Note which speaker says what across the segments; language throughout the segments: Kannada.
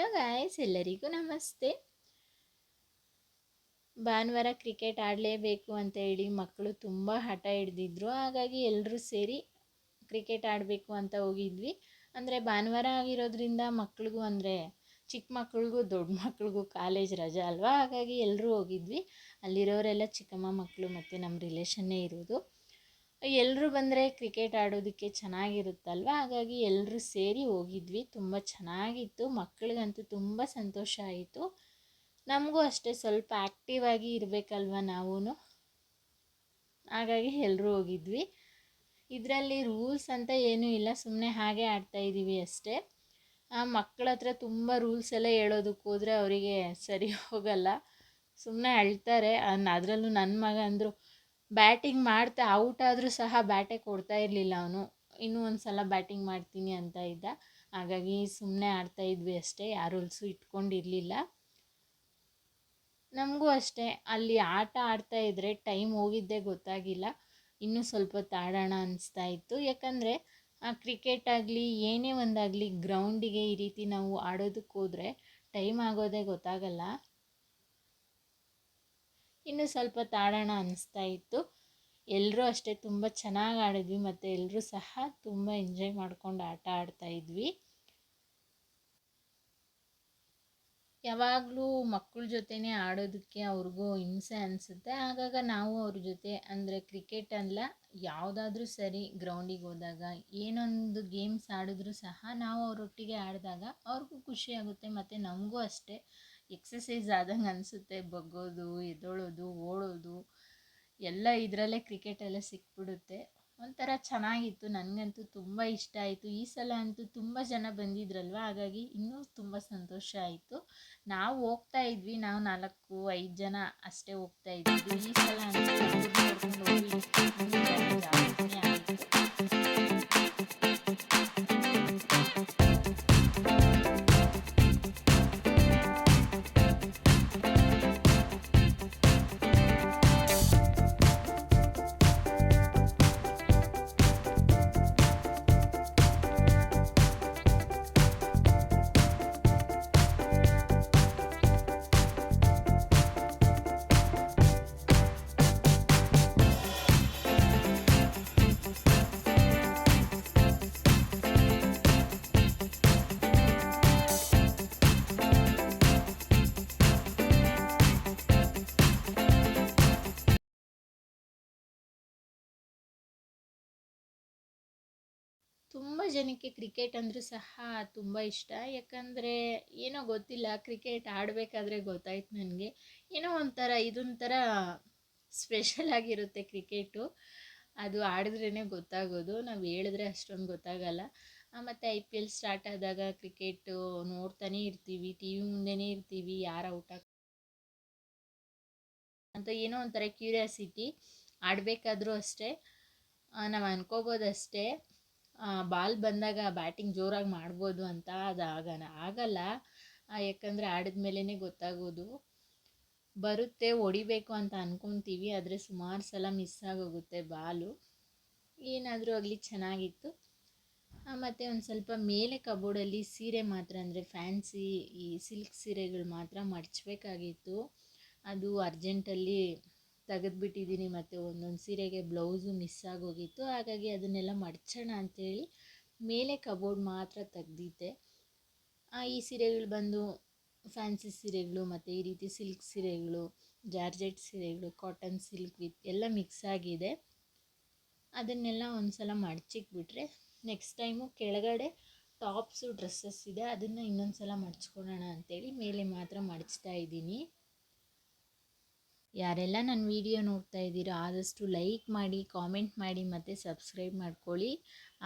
Speaker 1: ಹಲೋ ಗಾಯ್ಸ್ ಎಲ್ಲರಿಗೂ ನಮಸ್ತೆ. ಭಾನುವಾರ ಕ್ರಿಕೆಟ್ ಆಡಲೇಬೇಕು ಅಂತ ಹೇಳಿ ಮಕ್ಕಳು ತುಂಬ ಹಠ ಹಿಡ್ದಿದ್ರು. ಹಾಗಾಗಿ ಎಲ್ಲರೂ ಸೇರಿ ಕ್ರಿಕೆಟ್ ಆಡಬೇಕು ಅಂತ ಹೋಗಿದ್ವಿ. ಅಂದರೆ ಭಾನುವಾರ ಆಗಿರೋದ್ರಿಂದ ಮಕ್ಳಿಗೂ ಅಂದರೆ ಚಿಕ್ಕ ಮಕ್ಳಿಗೂ ದೊಡ್ಡ ಮಕ್ಳಿಗೂ ಕಾಲೇಜ್ ರಜಾ ಅಲ್ವಾ? ಹಾಗಾಗಿ ಎಲ್ಲರೂ ಹೋಗಿದ್ವಿ. ಅಲ್ಲಿರೋರೆಲ್ಲ ಚಿಕ್ಕಮ್ಮ ಮಕ್ಕಳು ಮತ್ತು ನಮ್ಮ ರಿಲೇಷನ್ನೇ ಇರೋದು. ಎಲ್ಲರೂ ಬಂದರೆ ಕ್ರಿಕೆಟ್ ಆಡೋದಕ್ಕೆ ಚೆನ್ನಾಗಿರುತ್ತಲ್ವ? ಹಾಗಾಗಿ ಎಲ್ಲರೂ ಸೇರಿ ಹೋಗಿದ್ವಿ. ತುಂಬ ಚೆನ್ನಾಗಿತ್ತು. ಮಕ್ಕಳಿಗಂತೂ ತುಂಬ ಸಂತೋಷ ಆಯಿತು. ನಮಗೂ ಅಷ್ಟೇ ಸ್ವಲ್ಪ ಆ್ಯಕ್ಟಿವ್ ಆಗಿ ಇರಬೇಕಲ್ವ ನಾವೂ ಹಾಗಾಗಿ ಎಲ್ಲರೂ ಹೋಗಿದ್ವಿ. ಇದರಲ್ಲಿ ರೂಲ್ಸ್ ಅಂತ ಏನೂ ಇಲ್ಲ. ಸುಮ್ಮನೆ ಹಾಗೆ ಆಡ್ತಾ ಇದ್ದೀವಿ ಅಷ್ಟೇ. ಆ ಮಕ್ಕಳ ಹತ್ರ ತುಂಬ ರೂಲ್ಸ್ ಎಲ್ಲ ಹೇಳೋದಕ್ಕೆ ಹೋದರೆ ಅವರಿಗೆ ಸರಿ ಹೋಗಲ್ಲ. ಸುಮ್ಮನೆ ಅಳ್ತಾರೆ. ಅದರಲ್ಲೂ ನನ್ನ ಮಗ ಅಂದರು ಬ್ಯಾಟಿಂಗ್ ಮಾಡ್ತಾ ಔಟ್ ಆದರೂ ಸಹ ಬ್ಯಾಟೇ ಕೊಡ್ತಾ ಇರಲಿಲ್ಲ ಅವನು. ಇನ್ನೂ ಒಂದು ಸಲ ಬ್ಯಾಟಿಂಗ್ ಮಾಡ್ತೀನಿ ಅಂತ ಇದ್ದ. ಹಾಗಾಗಿ ಸುಮ್ಮನೆ ಆಡ್ತಾ ಇದ್ವಿ ಅಷ್ಟೇ, ಯಾರು ಇಟ್ಕೊಂಡಿರಲಿಲ್ಲ. ನಮಗೂ ಅಷ್ಟೇ, ಅಲ್ಲಿ ಆಟ ಆಡ್ತಾ ಇದ್ದರೆ ಟೈಮ್ ಹೋಗಿದ್ದೇ ಗೊತ್ತಾಗಿಲ್ಲ. ಇನ್ನೂ ಸ್ವಲ್ಪ ಹೊತ್ತು ಆಡೋಣ ಅನಿಸ್ತಾ ಇತ್ತು. ಯಾಕಂದರೆ ಕ್ರಿಕೆಟ್ ಆಗಲಿ, ಏನೇ ಒಂದಾಗಲಿ, ಗ್ರೌಂಡಿಗೆ ಈ ರೀತಿ ನಾವು ಆಡೋದಕ್ಕೆ ಹೋದರೆ ಟೈಮ್ ಆಗೋದೇ ಗೊತ್ತಾಗಲ್ಲ. ಇನ್ನು ಸ್ವಲ್ಪ ತಾಡೋಣ ಅನಿಸ್ತಾ ಇತ್ತು. ಎಲ್ಲರೂ ಅಷ್ಟೇ ತುಂಬ ಚೆನ್ನಾಗಿ ಆಡಿದ್ವಿ ಮತ್ತು ಎಲ್ಲರೂ ಸಹ ತುಂಬ ಎಂಜಾಯ್ ಮಾಡ್ಕೊಂಡು ಆಟ ಆಡ್ತಾ ಇದ್ವಿ. ಯಾವಾಗಲೂ ಮಕ್ಕಳ ಜೊತೆನೇ ಆಡೋದಕ್ಕೆ ಅವ್ರಿಗೂ ಹಿಂಸೆ ಅನಿಸುತ್ತೆ. ಆಗಾಗ ನಾವು ಅವ್ರ ಜೊತೆ ಅಂದರೆ ಕ್ರಿಕೆಟ್ ಅಲ್ಲ, ಯಾವುದಾದ್ರೂ ಸರಿ ಗ್ರೌಂಡಿಗೆ ಹೋದಾಗ, ಏನೊಂದು ಗೇಮ್ಸ್ ಆಡಿದ್ರೂ ಸಹ ನಾವು ಅವರೊಟ್ಟಿಗೆ ಆಡಿದಾಗ ಅವ್ರಿಗೂ ಖುಷಿಯಾಗುತ್ತೆ ಮತ್ತು ನಮಗೂ ಅಷ್ಟೇ. ಎಕ್ಸಸೈಸ್ ಆದಂಗೆ ಅನಿಸುತ್ತೆ. ಬಗ್ಗೋದು, ಎದ್ದೋಳೋದು, ಓಡೋದು, ಎಲ್ಲ ಇದರಲ್ಲೇ ಕ್ರಿಕೆಟೆಲ್ಲ ಸಿಕ್ಬಿಡುತ್ತೆ. ಒಂಥರ ಚೆನ್ನಾಗಿತ್ತು. ನನಗಂತೂ ತುಂಬ ಇಷ್ಟ ಆಯಿತು. ಈ ಸಲ ಅಂತೂ ತುಂಬ ಜನ ಬಂದಿದ್ರಲ್ವ? ಹಾಗಾಗಿ ಇನ್ನೂ ತುಂಬ ಸಂತೋಷ ಆಯಿತು. ನಾವು ಹೋಗ್ತಾ ಇದ್ವಿ. ನಾವು ನಾಲ್ಕು, ಐದು ಜನ ಅಷ್ಟೇ ಹೋಗ್ತಾ ಇದ್ವಿ. ಈ ಸಲ ತುಂಬ ಜನಕ್ಕೆ ಕ್ರಿಕೆಟ್ ಅಂದರೂ ಸಹ ತುಂಬ ಇಷ್ಟ. ಯಾಕಂದರೆ ಏನೋ ಗೊತ್ತಿಲ್ಲ, ಕ್ರಿಕೆಟ್ ಆಡಬೇಕಾದ್ರೆ ಗೊತ್ತಾಯ್ತು ನನಗೆ. ಏನೋ ಒಂಥರ ಇದೊಂಥರ ಸ್ಪೆಷಲ್ ಆಗಿರುತ್ತೆ ಕ್ರಿಕೆಟು. ಅದು ಆಡಿದ್ರೇ ಗೊತ್ತಾಗೋದು. ನಾವು ಹೇಳಿದ್ರೆ ಅಷ್ಟೊಂದು ಗೊತ್ತಾಗಲ್ಲ. ಮತ್ತು ಐ ಪಿ ಎಲ್ ಸ್ಟಾರ್ಟ್ ಆದಾಗ ಕ್ರಿಕೆಟು ನೋಡ್ತಾನೇ ಇರ್ತೀವಿ, ಟಿ ವಿ ಮುಂದೆನೇ ಇರ್ತೀವಿ, ಯಾರು ಔಟ್ ಅಂತ ಏನೋ ಒಂಥರ ಕ್ಯೂರಿಯಾಸಿಟಿ ಆಡಬೇಕಾದ್ರೂ ಅಷ್ಟೇ. ನಾವು ಅನ್ಕೋಬೋದು ಅಷ್ಟೇ ಬಾಲ್ ಬಂದಾಗ ಬ್ಯಾಟಿಂಗ್ ಜೋರಾಗಿ ಮಾಡ್ಬೋದು ಅಂತ ಅದು ಆಗನ, ಆಗಲ್ಲ. ಯಾಕಂದರೆ ಆಡಿದ ಮೇಲೇ ಗೊತ್ತಾಗೋದು. ಬರುತ್ತೆ, ಹೊಡಿಬೇಕು ಅಂತ ಅಂದ್ಕೊತೀವಿ ಆದರೆ ಸುಮಾರು ಸಲ ಮಿಸ್ ಆಗೋಗುತ್ತೆ ಬಾಲು. ಏನಾದರೂ ಆಗಲಿ ಚೆನ್ನಾಗಿತ್ತು. ಮತ್ತು ಒಂದು ಸ್ವಲ್ಪ ಮೇಲೆ ಕಬೋರ್ಡಲ್ಲಿ ಸೀರೆ ಮಾತ್ರ, ಅಂದರೆ ಫ್ಯಾನ್ಸಿ ಈ ಸಿಲ್ಕ್ ಸೀರೆಗಳು ಮಾತ್ರ ಮಡಚಬೇಕಾಗಿತ್ತು. ಅದು ಅರ್ಜೆಂಟಲ್ಲಿ ತೆಗೆದ್ಬಿಟ್ಟಿದ್ದೀನಿ ಮತ್ತು ಒಂದೊಂದು ಸೀರೆಗೆ ಬ್ಲೌಸು ಮಿಸ್ ಆಗೋಗಿತ್ತು. ಹಾಗಾಗಿ ಅದನ್ನೆಲ್ಲ ಮಡ್ಚೋಣ ಅಂಥೇಳಿ ಮೇಲೆ ಕಬೋರ್ಡ್ ಮಾತ್ರ ತೆಗ್ದಿದ್ದೆ. ಈ ಸೀರೆಗಳು ಬಂದು ಫ್ಯಾನ್ಸಿ ಸೀರೆಗಳು ಮತ್ತು ಈ ರೀತಿ ಸಿಲ್ಕ್ ಸೀರೆಗಳು, ಜಾರ್ಜೆಟ್ ಸೀರೆಗಳು ಕಾಟನ್ ಸಿಲ್ಕ್ ವಿತ್ ಎಲ್ಲ ಮಿಕ್ಸ್ ಆಗಿದೆ. ಅದನ್ನೆಲ್ಲ ಒಂದು ಸಲ ಮಡ್ಚಿಕ್ಬಿಟ್ರೆ ನೆಕ್ಸ್ಟ್ ಟೈಮು ಕೆಳಗಡೆ ಟಾಪ್ಸು ಡ್ರೆಸ್ಸಸ್ ಇದೆ, ಅದನ್ನು ಇನ್ನೊಂದು ಸಲ ಮಡ್ಚ್ಕೊಳ್ಳೋಣ ಅಂಥೇಳಿ ಮೇಲೆ ಮಾತ್ರ ಮಡಚ್ತಾ ಇದ್ದೀನಿ. ಯಾರೆಲ್ಲ ನನ್ನ ವಿಡಿಯೋ ನೋಡ್ತಾ ಇದ್ದೀರೋ ಆದಷ್ಟು ಲೈಕ್ ಮಾಡಿ, ಕಾಮೆಂಟ್ ಮಾಡಿ ಮತ್ತು ಸಬ್ಸ್ಕ್ರೈಬ್ ಮಾಡ್ಕೊಳ್ಳಿ.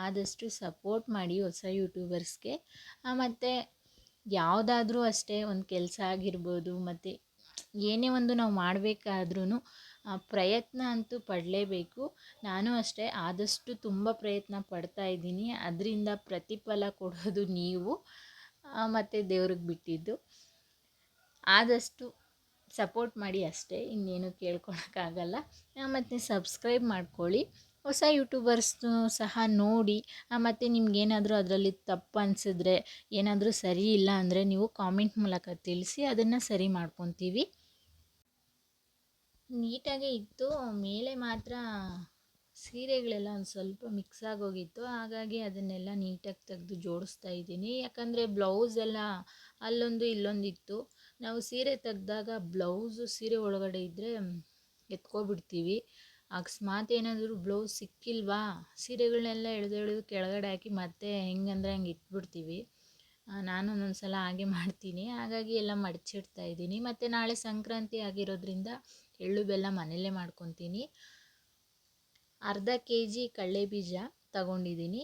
Speaker 1: ಆದಷ್ಟು ಸಪೋರ್ಟ್ ಮಾಡಿ ಹೊಸ ಯೂಟ್ಯೂಬರ್ಸ್ಗೆ. ಮತ್ತು ಯಾವುದಾದ್ರೂ ಅಷ್ಟೇ ಒಂದು ಕೆಲಸ ಆಗಿರ್ಬೋದು, ಮತ್ತು ಏನೇ ಒಂದು ನಾವು ಮಾಡಬೇಕಾದ್ರೂ ಪ್ರಯತ್ನ ಅಂತೂ ಪಡಲೇಬೇಕು. ನಾನು ಅಷ್ಟೇ ಆದಷ್ಟು ತುಂಬ ಪ್ರಯತ್ನ ಪಡ್ತಾ ಇದ್ದೀನಿ. ಅದರಿಂದ ಪ್ರತಿಫಲ ಕೊಡೋದು ನೀವು ಮತ್ತು ದೇವ್ರಿಗೆ ಬಿಟ್ಟಿದ್ದು. ಆದಷ್ಟು ಸಪೋರ್ಟ್ ಮಾಡಿ ಅಷ್ಟೇ, ಇನ್ನೇನು ಕೇಳ್ಕೊಳಕ್ಕಾಗಲ್ಲ. ಮತ್ತು ಸಬ್ಸ್ಕ್ರೈಬ್ ಮಾಡ್ಕೊಳ್ಳಿ. ಹೊಸ ಯೂಟ್ಯೂಬರ್ಸ್ನು ಸಹ ನೋಡಿ ಮತ್ತು ನಿಮಗೇನಾದರೂ ಅದರಲ್ಲಿ ತಪ್ಪು ಅನಿಸಿದ್ರೆ, ಏನಾದರೂ ಸರಿ ಇಲ್ಲ ಅಂದರೆ ನೀವು ಕಾಮೆಂಟ್ ಮೂಲಕ ತಿಳಿಸಿ, ಅದನ್ನು ಸರಿ ಮಾಡ್ಕೊತೀವಿ. ನೀಟಾಗೇ ಇತ್ತು, ಮೇಲೆ ಮಾತ್ರ ಸೀರೆಗಳೆಲ್ಲ ಒಂದು ಸ್ವಲ್ಪ ಮಿಕ್ಸ್ ಆಗೋಗಿತ್ತು, ಹಾಗಾಗಿ ಅದನ್ನೆಲ್ಲ ನೀಟಾಗಿ ತೆಗೆದು ಜೋಡಿಸ್ತಾ ಇದ್ದೀನಿ. ಯಾಕಂದರೆ ಬ್ಲೌಸ್ ಎಲ್ಲ ಅಲ್ಲೊಂದು ಇಲ್ಲೊಂದಿತ್ತು. ನಾವು ಸೀರೆ ತೆಗೆದಾಗ ಬ್ಲೌಸು ಸೀರೆ ಒಳಗಡೆ ಇದ್ದರೆ ಎತ್ಕೊಬಿಡ್ತೀವಿ. ಅಕಸ್ಮಾತ್ ಏನಾದರೂ ಬ್ಲೌಸ್ ಸಿಕ್ಕಿಲ್ವಾ? ಸೀರೆಗಳನ್ನೆಲ್ಲ ಎಳೆದು ಎಳೆದು ಕೆಳಗಡೆ ಹಾಕಿ ಮತ್ತೆ ಹೆಂಗಂದ್ರೆ ಹಂಗೆ ಇಟ್ಬಿಡ್ತೀವಿ. ನಾನು ಒಂದೊಂದು ಸಲ ಹಾಗೆ ಮಾಡ್ತೀನಿ. ಹಾಗಾಗಿ ಎಲ್ಲ ಮಡಚಿಡ್ತಾ ಇದ್ದೀನಿ. ಮತ್ತು ನಾಳೆ ಸಂಕ್ರಾಂತಿ ಆಗಿರೋದ್ರಿಂದ ಎಳ್ಳು ಬೆಲ್ಲ ಮನೆಯಲ್ಲೇ ಮಾಡ್ಕೊತೀನಿ. ಅರ್ಧ ಕೆ ಜಿ ಕಡಲೆ ಬೀಜ ತಗೊಂಡಿದ್ದೀನಿ.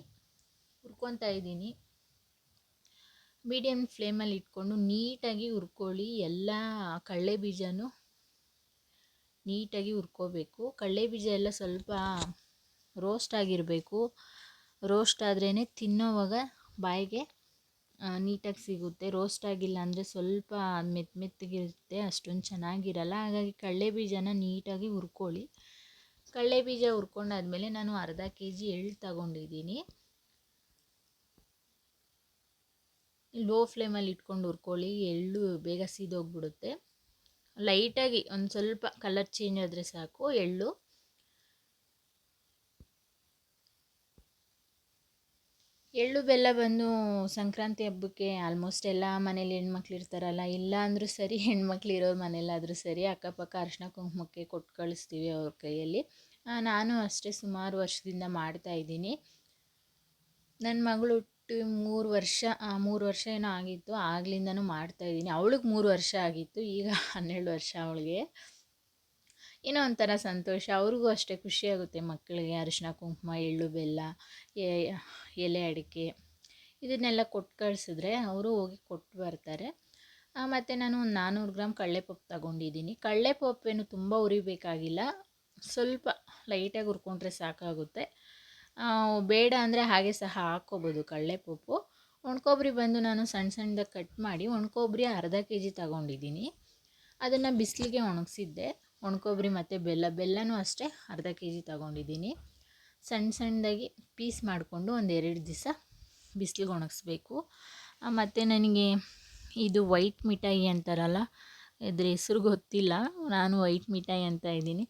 Speaker 1: ಹುರ್ಕೊತಾ ಇದ್ದೀನಿ. ಮೀಡಿಯಮ್ ಫ್ಲೇಮಲ್ಲಿ ಇಟ್ಕೊಂಡು ನೀಟಾಗಿ ಹುರ್ಕೊಳ್ಳಿ. ಎಲ್ಲ ಕಡಲೆ ಬೀಜನೂ ನೀಟಾಗಿ ಹುರ್ಕೋಬೇಕು. ಕಡಲೆ ಬೀಜ ಎಲ್ಲ ಸ್ವಲ್ಪ ರೋಸ್ಟ್ ಆಗಿರಬೇಕು. ರೋಸ್ಟ್ ಆದ್ರೇ ತಿನ್ನೋವಾಗ ಬಾಯಿಗೆ ನೀಟಾಗಿ ಸಿಗುತ್ತೆ. ರೋಸ್ಟ್ ಆಗಿಲ್ಲ ಅಂದರೆ ಸ್ವಲ್ಪ ಮೆತ್ತ ಮೆತ್ತಗಿರುತ್ತೆ, ಅಷ್ಟೊಂದು ಚೆನ್ನಾಗಿರಲ್ಲ. ಹಾಗಾಗಿ ಕಡಲೆ ಬೀಜನ ನೀಟಾಗಿ ಹುರ್ಕೊಳ್ಳಿ. ಕಡಲೆ ಬೀಜ ಹುರ್ಕೊಂಡಾದ್ಮೇಲೆ ನಾನು ಅರ್ಧ ಕೆ ಜಿ ಎಳ್ಳು ತಗೊಂಡಿದ್ದೀನಿ. ಲೋ ಫ್ಲೇಮಲ್ಲಿ ಇಟ್ಕೊಂಡು ಹುರ್ಕೊಳ್ಳಿ, ಎಳ್ಳು ಬೇಗ ಸೀದೋಗ್ಬಿಡುತ್ತೆ. ಲೈಟಾಗಿ ಒಂದು ಸ್ವಲ್ಪ ಕಲರ್ ಚೇಂಜ್ ಆದರೆ ಸಾಕು, ಎಳ್ಳು. ಎಳ್ಳು ಬೆಲ್ಲ ಬಂದು ಸಂಕ್ರಾಂತಿ ಹಬ್ಬಕ್ಕೆ ಆಲ್ಮೋಸ್ಟ್ ಎಲ್ಲ ಮನೇಲಿ ಹೆಣ್ಮಕ್ಳು ಇರ್ತಾರಲ್ಲ, ಇಲ್ಲ ಅಂದರೂ ಸರಿ, ಹೆಣ್ಮಕ್ಳು ಇರೋರು ಮನೇಲಾದರೂ ಸರಿ, ಅಕ್ಕಪಕ್ಕ ಅರ್ಶಿನ ಕುಂಕುಮಕ್ಕೆ ಕೊಟ್ಟು ಕಳಿಸ್ತೀವಿ ಅವ್ರ ಕೈಯಲ್ಲಿ. ನಾನು ಅಷ್ಟೇ ಸುಮಾರು ವರ್ಷದಿಂದ ಮಾಡ್ತಾ ಇದ್ದೀನಿ. ನನ್ನ ಮಗಳು ಹುಟ್ಟು ಮೂರು ವರ್ಷ ಮೂರು ವರ್ಷ ಏನೋ ಆಗಿತ್ತು, ಆಗ್ಲಿಂದನೂ ಮಾಡ್ತಾಯಿದ್ದೀನಿ ಅವಳಿಗೆ ಮೂರು ವರ್ಷ ಆಗಿತ್ತು, ಈಗ ಹನ್ನೆರಡು ವರ್ಷ ಅವಳಿಗೆ. ಏನೋ ಒಂಥರ ಸಂತೋಷ. ಅವ್ರಿಗೂ ಅಷ್ಟೇ ಖುಷಿಯಾಗುತ್ತೆ ಮಕ್ಕಳಿಗೆ. ಅರಿಶಿನ ಕುಂಕುಮ, ಎಳ್ಳು, ಬೆಲ್ಲ ಎಲೆ ಅಡಿಕೆ ಇದನ್ನೆಲ್ಲ ಕೊಟ್ಟು ಕಳಿಸಿದ್ರೆ ಅವರು ಹೋಗಿ ಕೊಟ್ಟು ಬರ್ತಾರೆ. ಮತ್ತು ನಾನು ಒಂದು ನಾನ್ನೂರು ಗ್ರಾಮ್ ಕಡಲೆಪಪ್ಪು ತಗೊಂಡಿದ್ದೀನಿ. ಕಡಲೆಪಪ್ಪು ಏನು ತುಂಬ ಉರಿಬೇಕಾಗಿಲ್ಲ ಸ್ವಲ್ಪ ಲೈಟಾಗಿ ಹುರ್ಕೊಂಡ್ರೆ ಸಾಕಾಗುತ್ತೆ. ಬೇಡ ಅಂದರೆ ಹಾಗೆ ಸಹ ಹಾಕ್ಕೋಬೋದು ಕಡಲೆಪಪ್ಪು ಒಣಕೊಬ್ಬರಿ ಬಂದು ನಾನು ಸಣ್ಣ ಸಣ್ಣದಾಗಿ ಕಟ್ ಮಾಡಿ ಒಣಕೊಬ್ಬರಿ ಅರ್ಧ ಕೆ ಜಿ ತಗೊಂಡಿದ್ದೀನಿ. ಅದನ್ನು ಬಿಸಿಲಿಗೆ ಒಣಗಿಸಿದ್ದೆ. ಒಣಕೊಬ್ಬರಿ ಮತ್ತು ಬೆಲ್ಲ, ಬೆಲ್ಲನೂ ಅಷ್ಟೇ ಅರ್ಧ ಕೆ ಜಿ ತಗೊಂಡಿದ್ದೀನಿ. ಸಣ್ಣ ಸಣ್ಣದಾಗಿ ಪೀಸ್ ಮಾಡಿಕೊಂಡು ಒಂದು ಎರಡು ದಿವಸ ಬಿಸಿಲಿಗೆ ಒಣಗಿಸ್ಬೇಕು. ಮತ್ತು ನನಗೆ ಇದು ವೈಟ್ ಮಿಠಾಯಿ ಅಂತಾರಲ್ಲ, ಇದ್ರ ಹೆಸ್ರು ಗೊತ್ತಿಲ್ಲ. ನಾನು ವೈಟ್ ಮಿಠಾಯಿ ಅಂತ ಇದ್ದೀನಿ.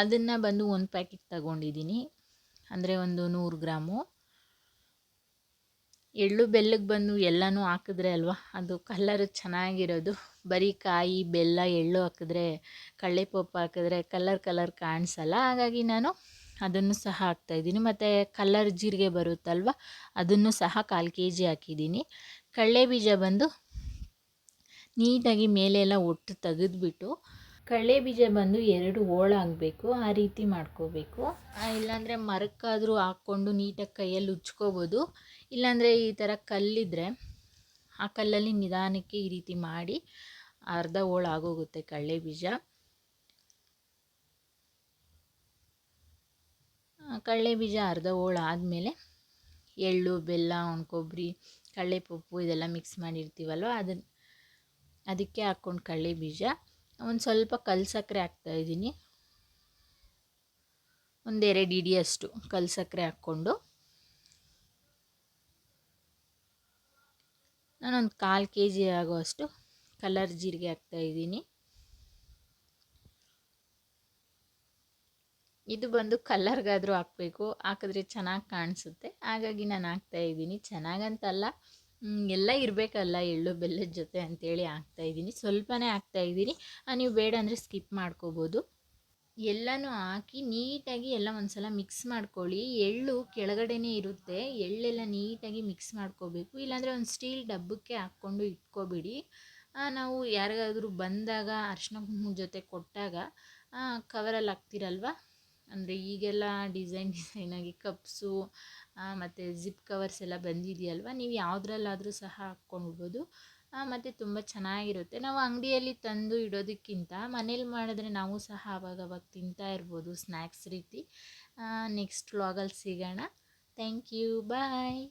Speaker 1: ಅದನ್ನು ಬಂದು ಒಂದು ಪ್ಯಾಕೆಟ್ ತಗೊಂಡಿದ್ದೀನಿ. ಅಂದರೆ ಒಂದು ನೂರು ಗ್ರಾಮು. ಎಳ್ಳು ಬೆಲ್ಲಕ್ಕೆ ಬಂದು ಎಲ್ಲನೂ ಹಾಕಿದ್ರೆ ಅಲ್ವಾ? ಅದು ಕಲ್ಲರ್ ಚೆನ್ನಾಗಿರೋದು. ಬರೀ ಕಾಯಿ, ಬೆಲ್ಲ, ಎಳ್ಳು ಹಾಕಿದ್ರೆ ಕಳ್ಳೆಪಪ್ಪು ಹಾಕಿದ್ರೆ ಕಲ್ಲರ್ ಕಲರ್ ಕಾಣಿಸಲ್ಲ. ಹಾಗಾಗಿ ನಾನು ಅದನ್ನು ಸಹ ಹಾಕ್ತಾಯಿದ್ದೀನಿ ಮತ್ತು ಕಲ್ಲರ್ ಜೀರಿಗೆ ಬರುತ್ತಲ್ವ? ಅದನ್ನು ಸಹ ಕಾಲು ಕೆ ಜಿ ಹಾಕಿದ್ದೀನಿ. ಕಡಲೆ ಬೀಜ ಬಂದು ನೀಟಾಗಿ ಮೇಲೆ ಎಲ್ಲ ಒಟ್ಟು ತೆಗೆದ್ಬಿಟ್ಟು ಕಡಲೆ ಬೀಜ ಬಂದು ಎರಡು ಹೋಳಾಗಬೇಕು ಆ ರೀತಿ ಮಾಡ್ಕೋಬೇಕು. ಇಲ್ಲಾಂದರೆ ಮರಕ್ಕಾದರೂ ಹಾಕ್ಕೊಂಡು ನೀಟಾಗಿ ಕೈಯಲ್ಲಿ ಉಜ್ಕೋಬೋದು. ಇಲ್ಲಾಂದರೆ ಈ ಥರ ಕಲ್ಲಿದ್ದರೆ ಆ ಕಲ್ಲಲ್ಲಿ ನಿಧಾನಕ್ಕೆ ಈ ರೀತಿ ಮಾಡಿ ಅರ್ಧ ಹೋಳು ಆಗೋಗುತ್ತೆ ಕಡಲೆ ಬೀಜ. ಕಡಲೆ ಬೀಜ ಅರ್ಧ ಹೋಳು ಆದಮೇಲೆ ಎಳ್ಳು, ಬೆಲ್ಲ, ಒಣಕೊಬ್ಬರಿ, ಕಡಲೆಪಪ್ಪು ಇದೆಲ್ಲ ಮಿಕ್ಸ್ ಮಾಡಿರ್ತೀವಲ್ವ ಅದನ್ನು ಅದಕ್ಕೆ ಹಾಕ್ಕೊಂಡು ಕಡಲೆ ಬೀಜ. ಒಂದು ಸ್ವಲ್ಪ ಕಲ್ಲು ಸಕ್ಕರೆ ಹಾಕ್ತಾಯಿದ್ದೀನಿ ಒಂದೆರಡು ಇಡಿಯಷ್ಟು ಕಲ್ಲು ಸಕ್ಕರೆ ಹಾಕ್ಕೊಂಡು. ನಾನೊಂದು ಕಾಲು ಕೆ ಜಿ ಆಗೋಷ್ಟು ಕಲರ್ ಜೀರಿಗೆ ಹಾಕ್ತಾಯಿದ್ದೀನಿ ಇದು ಬಂದು ಕಲ್ಲರ್ಗಾದರೂ ಹಾಕಬೇಕು. ಹಾಕಿದ್ರೆ ಚೆನ್ನಾಗಿ ಕಾಣಿಸುತ್ತೆ. ಹಾಗಾಗಿ ನಾನು ಹಾಕ್ತಾಯಿದ್ದೀನಿ ಚೆನ್ನಾಗಂತಲ್ಲ. ಎಲ್ಲ ಇರಬೇಕಲ್ಲ ಎಳ್ಳು ಬೆಲ್ಲದ ಜೊತೆ ಅಂತೇಳಿ ಹಾಕ್ತಾಯಿದ್ದೀನಿ ಸ್ವಲ್ಪನೇ ಹಾಕ್ತಾಯಿದ್ದೀನಿ ನೀವು ಬೇಡ ಅಂದರೆ ಸ್ಕಿಪ್ ಮಾಡ್ಕೋಬೋದು. ಎಲ್ಲನೂ ಹಾಕಿ ನೀಟಾಗಿ ಎಲ್ಲ ಒಂದು ಸಲ ಮಿಕ್ಸ್ ಮಾಡ್ಕೊಳ್ಳಿ. ಎಳ್ಳು ಕೆಳಗಡೆನೇ ಇರುತ್ತೆ. ಎಳ್ಳೆಲ್ಲ ನೀಟಾಗಿ ಮಿಕ್ಸ್ ಮಾಡ್ಕೋಬೇಕು. ಇಲ್ಲಾಂದರೆ ಒಂದು ಸ್ಟೀಲ್ ಡಬ್ಬಕ್ಕೆ ಹಾಕ್ಕೊಂಡು ಇಟ್ಕೋಬಿಡಿ. ನಾವು ಯಾರಿಗಾದರೂ ಬಂದಾಗ ಅರ್ಶಿನ ಕುಂಕುಮ ಜೊತೆ ಕೊಟ್ಟಾಗ ಕವರಲ್ಲಿ ಹಾಕ್ತಿರಲ್ವ? ಅಂದರೆ ಈಗೆಲ್ಲ ಡಿಸೈನ್ ಡಿಸೈನಾಗಿ ಕಪ್ಸು ಮತ್ತು ಜಿಪ್ ಕವರ್ಸ್ ಎಲ್ಲ ಬಂದಿದೆಯಲ್ವ? ನೀವು ಯಾವುದ್ರಲ್ಲಾದರೂ ಸಹ ಹಾಕ್ಕೊಂಡ್ಬೋದು ಮತ್ತು ತುಂಬ ಚೆನ್ನಾಗಿರುತ್ತೆ. ನಾವು ಅಂಗಡಿಯಲ್ಲಿ ತಂದು ಇಡೋದಕ್ಕಿಂತ ಮನೇಲಿ ಮಾಡಿದ್ರೆ ನಾವು ಸಹ ಅವಾಗವಾಗ ತಿಂತಾ ಇರ್ಬೋದು ಸ್ನ್ಯಾಕ್ಸ್ ರೀತಿ. ನೆಕ್ಸ್ಟ್ ವ್ಲಾಗಲ್ಲಿ ಸಿಗೋಣ. Thank you bye